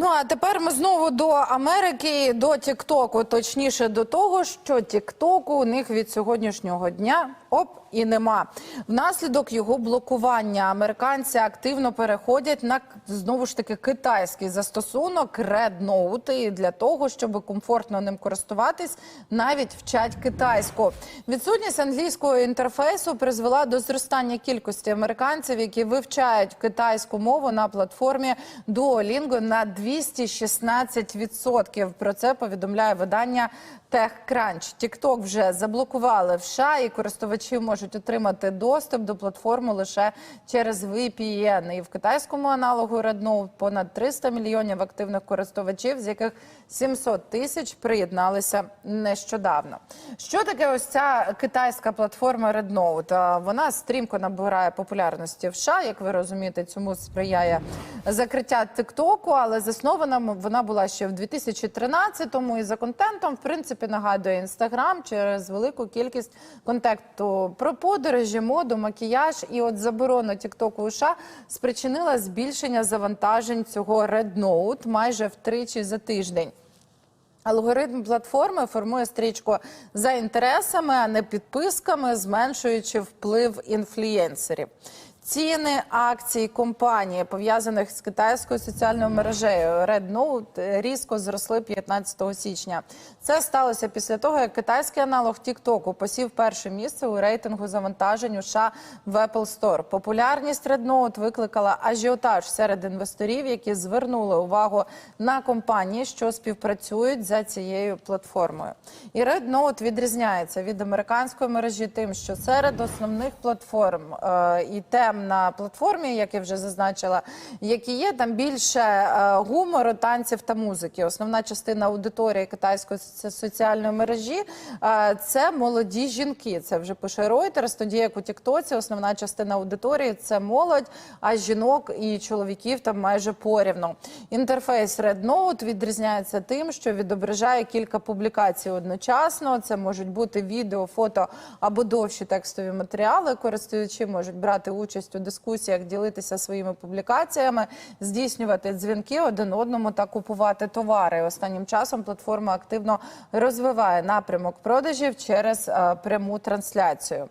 Ну а тепер ми знову до Америки, до Тіктоку. Точніше, до того, що Тіктоку у них від сьогоднішнього дня оп і нема. Внаслідок його блокування американці активно переходять на знову ж таки китайський застосунок Red. І для того, щоб комфортно ним користуватись, навіть вчать китайську. Відсутність англійського інтерфейсу призвела до зростання кількості американців, які вивчають китайську мову на платформі Duolingo на 216%. Про це повідомляє видання TechCrunch. TikTok вже заблокували в США, і користувачі можуть отримати доступ до платформи лише через VPN. І в китайському аналогу Rednote понад 300 мільйонів активних користувачів, з яких 700 тисяч приєдналися нещодавно. Що таке ось ця китайська платформа Rednote? Вона стрімко набирає популярності в США. Як ви розумієте, цьому сприяє закриття Тиктоку, але заснована вона була ще в 2013-му і за контентом, в принципі, нагадує інстаграм через велику кількість контенту про подорожі, моду, макіяж. І от заборона Тіктоку США спричинила збільшення завантажень цього Rednote майже втричі за тиждень. Алгоритм платформи формує стрічку за інтересами, а не підписками, зменшуючи вплив інфлюєнсерів. Ціни акцій компанії, пов'язаних з китайською соціальною мережею Rednote, різко зросли 15 січня. Це сталося після того, як китайський аналог TikTok посів перше місце у рейтингу завантажень у США в Apple Store. Популярність Rednote викликала ажіотаж серед інвесторів, які звернули увагу на компанії, що співпрацюють за цією платформою. І Rednote відрізняється від американської мережі тим, що серед основних платформ е, і тем на платформі, як я вже зазначила, які є там більше е, гумору, танців та музики. Основна частина аудиторії китайської соціальної мережі е, це молоді жінки. Це вже пише Reuters, тоді як у Тіктоці основна частина аудиторії це молодь, а жінок і чоловіків там майже порівну. Інтерфейс Rednote відрізняється тим, що відображає кілька публікацій одночасно. Це можуть бути відео, фото або довші текстові матеріали. Користувачі можуть брати участь у дискусіях, ділитися своїми публікаціями, здійснювати дзвінки один одному та купувати товари. Останнім часом платформа активно розвиває напрямок продажів через е, пряму трансляцію.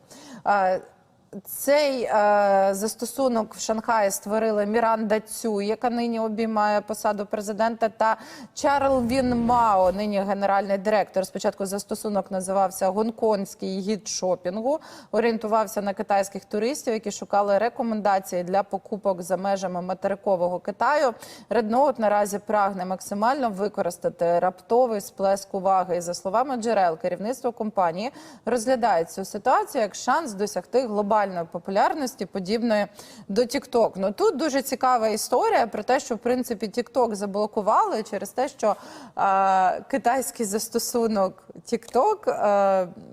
Цей е, застосунок в Шанхаї створили Міранда Цю, яка нині обіймає посаду президента, та Чарл Він Мао, нині генеральний директор. Спочатку застосунок називався Гонконгський гід шопінгу. Орієнтувався на китайських туристів, які шукали рекомендації для покупок за межами материкового Китаю. Rednote наразі прагне максимально використати раптовий сплеск уваги. І за словами джерел, керівництво компанії розглядає цю ситуацію як шанс досягти глобальної популярності, подібної до TikTok. Ну тут дуже цікава історія про те, що в принципі TikTok заблокували через те, що е, китайський застосунок TikTok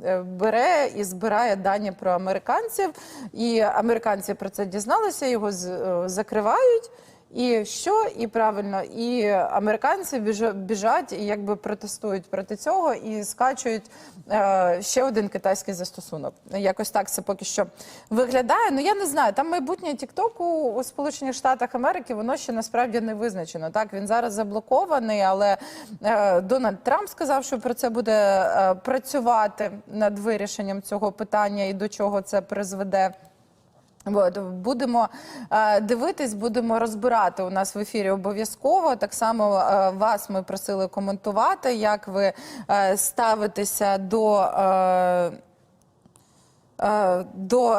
е, бере і збирає дані про американців, і американці про це дізналися, його з- е, закривають. І що? І правильно, і американці біжа- біжать і якби протестують проти цього і скачують е, ще один китайський застосунок. Якось так це поки що виглядає. Ну я не знаю. Там майбутнє Тіктоку у Сполучених Штатах Америки воно ще насправді не визначено. Так він зараз заблокований, але е, Дональд Трамп сказав, що про це буде е, працювати над вирішенням цього питання і до чого це призведе. От, будемо е, дивитись, будемо розбирати у нас в ефірі обов'язково. Так само е, вас ми просили коментувати, як ви е, ставитеся до. Е, до е,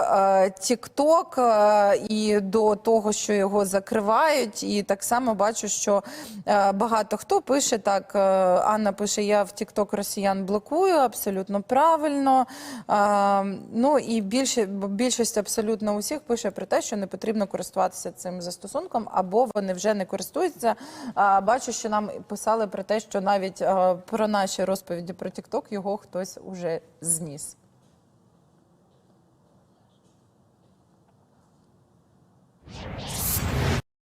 TikTok е, і до того, що його закривають, і так само бачу, що е, багато хто пише так. е, Анна пише: я в TikTok росіян блокую, абсолютно правильно. Е, Ну і більше більшість абсолютно усіх пише про те, що не потрібно користуватися цим застосунком, або вони вже не користуються. Бачу, що нам писали про те, що навіть е, про наші розповіді про TikTok його хтось уже зніс.